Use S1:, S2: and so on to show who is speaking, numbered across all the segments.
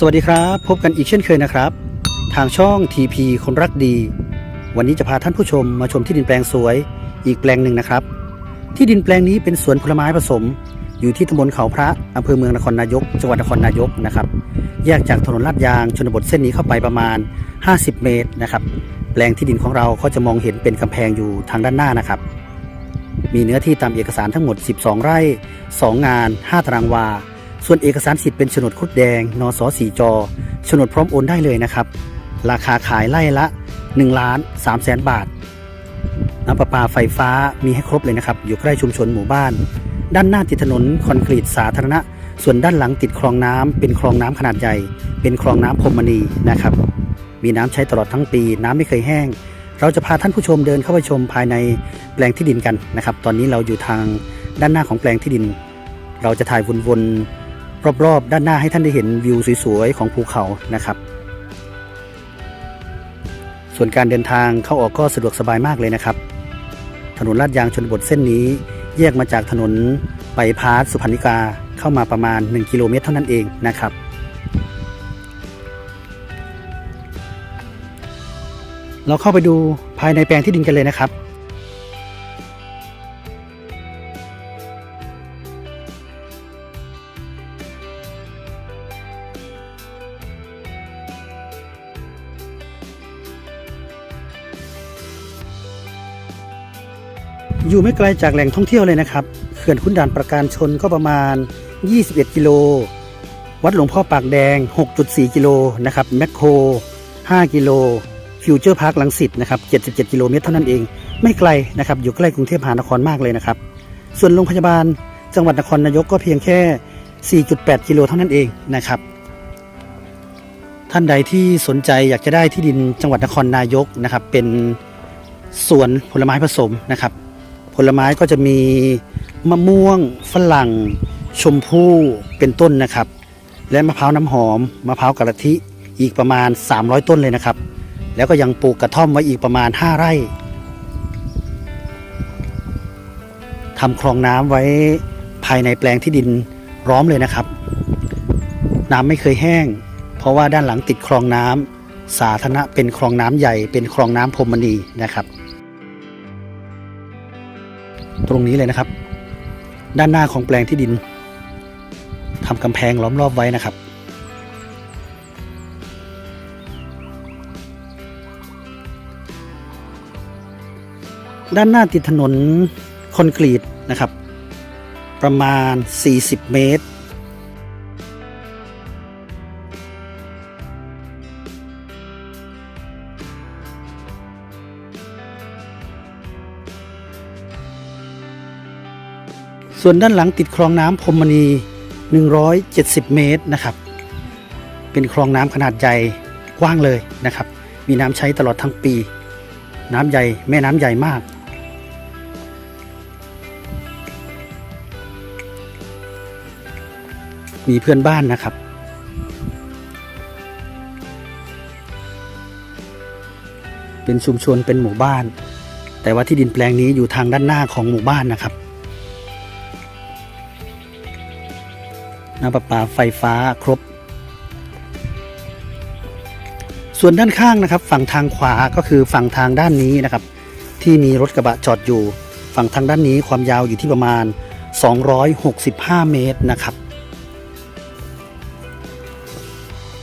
S1: สวัสดีครับ พบกันอีกเช่นเคยนะครับ ทางช่อง TP คนรักดี วันนี้จะพาท่านผู้ชมมาชมที่ดินแปลงสวย อีกแปลงหนึ่งนะครับ ที่ดินแปลงนี้เป็นสวนผลไม้ผสม อยู่ที่ตำบลเขาพระอำเภอเมืองนครนายก จังหวัดนครนายกนะครับแยกจากถนนลาดยางชนบทเส้นนี้เข้าไปประมาณ 50 เมตรนะครับแปลงที่ดินของเราก็จะมองเห็นเป็นกำแพงอยู่ทางด้านหน้านะครับ มีเนื้อที่ตามเอกสารทั้งหมด 12 ไร่ 2 งาน 5 ตารางวา ส่วนเอกสารสิทธิ์เป็นโฉนดคุดแดง นสสีจโฉนดพร้อมโอนได้เลยนะครับ ราคาขายไร่ละ1ล้าน3แสนบาท น้ำประปาไฟฟ้ามีให้ครบเลยนะครับ อยู่ใกล้ชุมชนหมู่บ้าน ด้านหน้าติดถนนคอนกรีตสาธารณะ ส่วนด้านหลังติดคลองน้ำเป็นคลองน้ำขนาดใหญ่ เป็นคลองน้ำพรมณีนะครับ มีน้ำใช้ตลอดทั้งปี น้ำไม่เคยแห้ง เราจะพาท่านผู้ชมเดินเข้าไปชมภายในแปลงที่ดินกันนะครับ ตอนนี้เราอยู่ทางด้านหน้าของแปลงที่ดิน เราจะถ่ายวนๆ รอบๆ ด้านหน้าให้ท่านได้เห็นวิวสวยๆ ของภูเขานะครับ ส่วนการเดินทางเข้าออกก็สะดวกสบายมากเลยนะครับ ถนนลาดยางชนบทเส้นนี้ แยกมาจากถนนไปพาร์ทสุพรรณิกาเข้ามาประมาณ 1 กิโลเมตรเท่านั้นเองนะครับเราเข้าไปดูภายในแปลงที่ดินกันเลยนะครับ อยู่ไม่ไกลจากแหล่งท่องเที่ยวเลยนะครับ เขื่อนขุนด่านประการชนก็ประมาณ 21 กิโล วัดหลวงพ่อปากแดง 6.4 กิโลนะครับ แมคโคร 5 กิโล ฟิวเจอร์พาร์คลังสิตนะครับ 77 กิโลเมตรเท่านั้นเอง ไม่ไกลนะครับ อยู่ใกล้กรุงเทพมหานครมากเลยนะครับ ส่วนโรงพยาบาลจังหวัดนครนายกก็เพียงแค่ 4.8 กิโลเท่านั้นเองนะครับ ท่านใดที่สนใจอยากจะได้ที่ดินจังหวัดนครนายกนะครับ เป็นสวนผลไม้ผสมนะครับ ผลไม้ก็จะมีมะม่วง ฝรั่ง ชมพู่เป็นต้นนะครับ และมะพร้าวน้ำหอม มะพร้าวกะทิอีกประมาณ 300 ต้นเลยนะครับ แล้วก็ยังปลูกกระท่อมไว้อีกประมาณ 5 ไร่ทำคลองน้ำไว้ภายในแปลงที่ดินร้อมเลยนะครับ น้ำไม่เคยแห้ง เพราะว่าด้านหลังติดคลองน้ำสาธารณะเป็นคลองน้ำใหญ่เป็นคลองน้ำพรมณีนะครับ ตรงนี้เลยนะครับ ด้านหน้าของแปลงที่ดินทำกำแพงล้อมรอบไว้นะครับ ด้านหน้าติดถนนคอนกรีตนะครับ ประมาณ 40 เมตร ส่วนด้านหลังติดคลองน้ำพรมณี 170 เมตรนะครับ เป็นคลองน้ำขนาดใหญ่กว้างเลยนะครับ มีน้ำใช้ตลอดทั้งปี น้ำใหญ่แม่น้ำใหญ่มาก มีเพื่อนบ้านนะครับเป็นชุมชนเป็นหมู่บ้าน แต่ว่าที่ดินแปลงนี้อยู่ทางด้านหน้าของหมู่บ้านนะครับ น้ำประปาไฟฟ้าครบ ส่วนด้านข้างนะครับ ฝั่งทางขวาก็คือฝั่งทางด้านนี้นะครับ ที่มีรถกระบะจอดอยู่ ฝั่งทางด้านนี้ความยาวอยู่ที่ประมาณ 265 เมตรนะครับ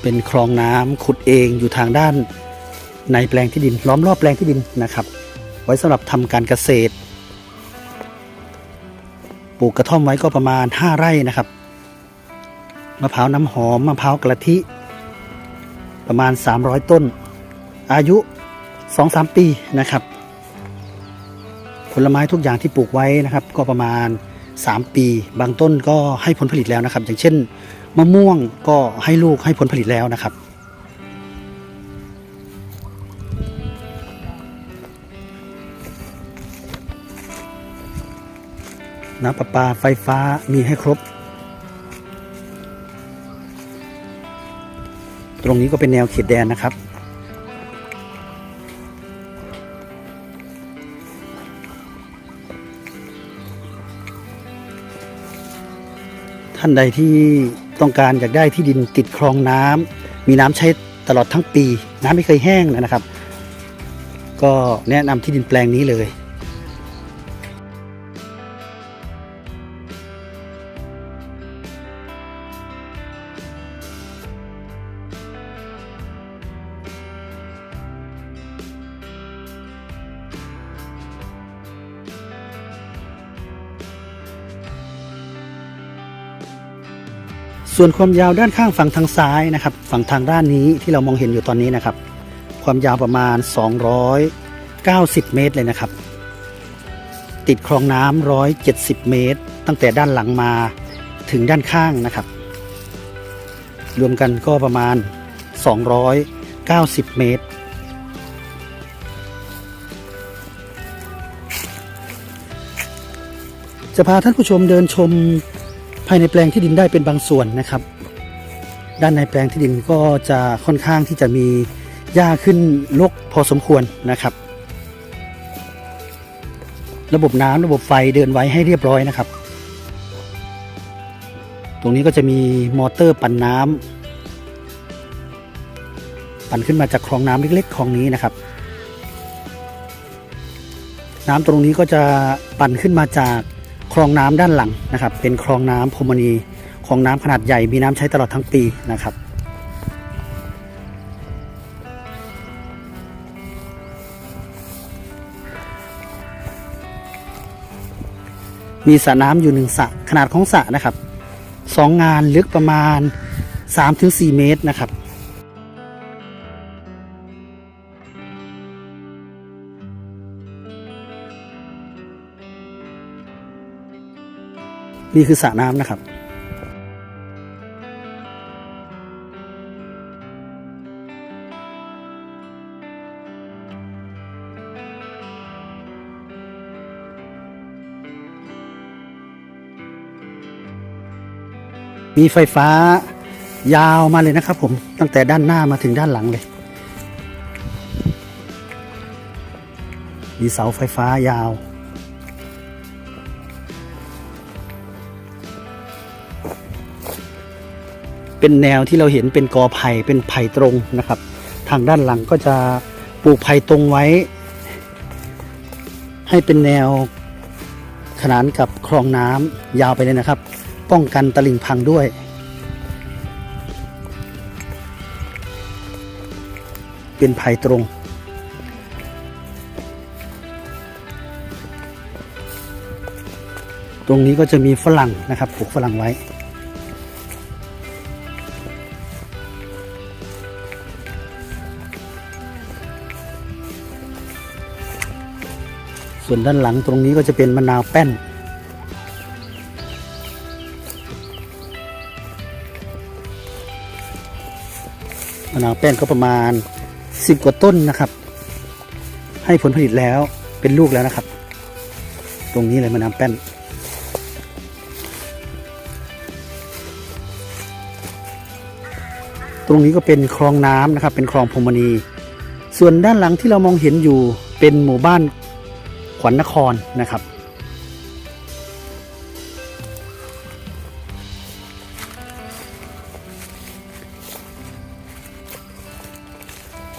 S1: เป็นคลองน้ำขุดเองอยู่ทางด้านในแปลงที่ดินล้อมรอบแปลงที่ดินนะครับ ไว้สำหรับทำการเกษตรปลูกกระท่อมไว้ก็ประมาณ 5 ไร่นะครับ มะพร้าวน้ำหอมมะพร้าวกะทิ ประมาณ 300 ต้น อายุ 2-3 ปีนะครับ ผลไม้ทุกอย่างที่ปลูกไว้นะครับ ก็ประมาณ 3 ปี บางต้นก็ให้ผลผลิตแล้วนะครับ อย่างเช่น มะม่วงก็ให้ลูกให้ผลผลิตแล้วนะครับน้ำประปาไฟฟ้ามีให้ครบ ตรงนี้ก็เป็นแนวเขตแดนนะครับ ท่านใดที่ต้องการอยากได้ที่ดินติดคลองน้ำมีน้ำใช้ตลอดทั้งปี น้ำไม่เคยแห้งนะครับ ก็แนะนำที่ดินแปลงนี้เลย ส่วนความยาวด้านข้างฝั่งทางซ้ายนะครับ ฝั่งทางด้านนี้ที่เรามองเห็นอยู่ตอนนี้นะครับ ความยาวประมาณ 290 เมตรเลยนะครับ ติดคลองน้ำ170 เมตร ตั้งแต่ด้านหลังมาถึงด้านข้างนะครับ รวมกันก็ประมาณ 290 เมตร จะพาท่านผู้ชมเดินชม ภายในแปลงที่ดินได้เป็นบางส่วนนะครับ ด้านในแปลงที่ดินก็จะค่อนข้างที่จะมีหญ้าขึ้นรกพอสมควรนะครับ ระบบน้ำระบบไฟเดินไว้ให้เรียบร้อยนะครับ ตรงนี้ก็จะมีมอเตอร์ปั่นน้ำปั่นขึ้นมาจากคลองน้ำเล็กๆคลองนี้นะครับ น้ำตรงนี้ก็จะปั่นขึ้นมาจาก คลองน้ำด้านหลังนะครับ เป็นคลองน้ำพมณีคลองน้ำขนาดใหญ่มีน้ำใช้ตลอดทั้งปีนะครับมีสระน้ำอยู่หนึ่งสระขนาดของสระนะครับสองงานลึกประมาณ 3-4 เมตรนะครับ นี่คือสระน้ำนะครับมีไฟฟ้ายาวมาเลยนะครับผมตั้งแต่ด้านหน้ามาถึงด้านหลังเลย มีเสาไฟฟ้ายาว เป็นแนวที่เราเห็นเป็นกอไผ่เป็นไผ่ตรงนะครับ ทางด้านหลังก็จะปลูกไผ่ตรงไว้ ให้เป็นแนวขนานกับคลองน้ำยาวไปเลยนะครับ ป้องกันตลิ่งพังด้วยเป็นไผ่ตรง ตรงนี้ก็จะมีฝรั่งนะครับ ปลูกฝรั่งไว้ ส่วนด้านหลังตรงนี้ก็จะเป็นมะนาวแป้น มะนาวแป้นก็ประมาณ 10 กว่าต้นนะครับ ให้ผลผลิตแล้วเป็นลูกแล้วนะครับ ตรงนี้เลยมะนาวแป้นตรงนี้ก็เป็นคลองน้ำนะครับ เป็นคลองพรมณี ส่วนด้านหลังที่เรามองเห็นอยู่เป็นหมู่บ้าน วัญนครนะครับ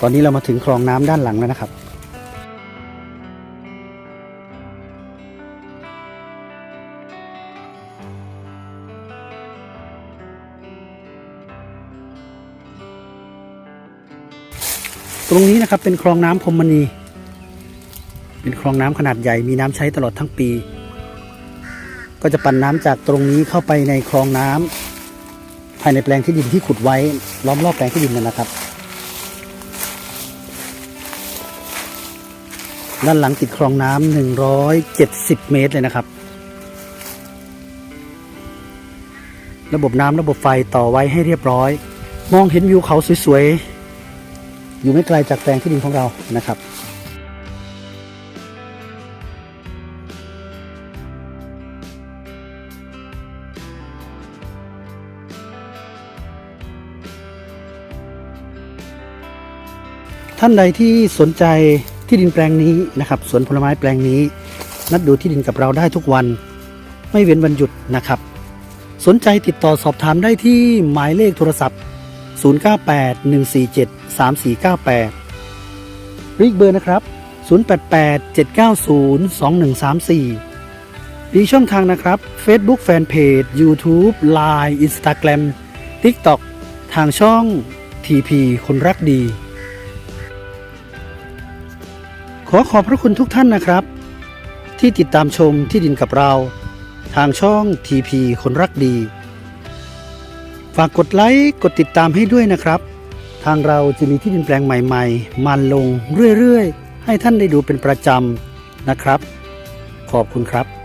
S1: ตอนนี้เรามาถึงคลองน้ำด้านหลังแล้วนะครับตรงนี้นะครับเป็นคลองน้ำพรหมณี เป็นคลองน้ำขนาดใหญ่มีน้ำใช้ตลอดทั้งปี ก็จะปั่นน้ำจากตรงนี้เข้าไปในคลองน้ำภายในแปลงที่ดินที่ขุดไว้ ล้อมรอบแปลงที่ดินนั่นนะครับ ด้านหลังติดคลองน้ำ170เมตรเลยนะครับ ระบบน้ำระบบไฟต่อไว้ให้เรียบร้อย มองเห็นวิวเขาสวยๆอยู่ไม่ไกลจากแปลงที่ดินของเรานะครับ ท่านใดที่สนใจที่ดินแปลงนี้นะครับสวนผลไม้แปลงนี้ นัดดูที่ดินกับเราได้ทุกวัน ไม่เว้นวันหยุดนะครับ สนใจติดต่อสอบถามได้ที่หมายเลขโทรศัพท์ 098 147 3498รีกเบอร์นะครับ 088 790 2134อีช่องทางนะครับ Facebook Fanpage YouTube Line Instagram TikTok ทางช่อง TP คนรักดี ขอขอบพระคุณทุกท่านนะครับ ที่ติดตามชมที่ดินกับเรา ทางช่อง TP คนรักดี ฝากกดไลค์กดติดตามให้ด้วยนะครับ ทางเราจะมีที่ดินแปลงใหม่ ๆ มันลงเรื่อยๆ ให้ท่านได้ดูเป็นประจำนะครับ ขอบคุณครับ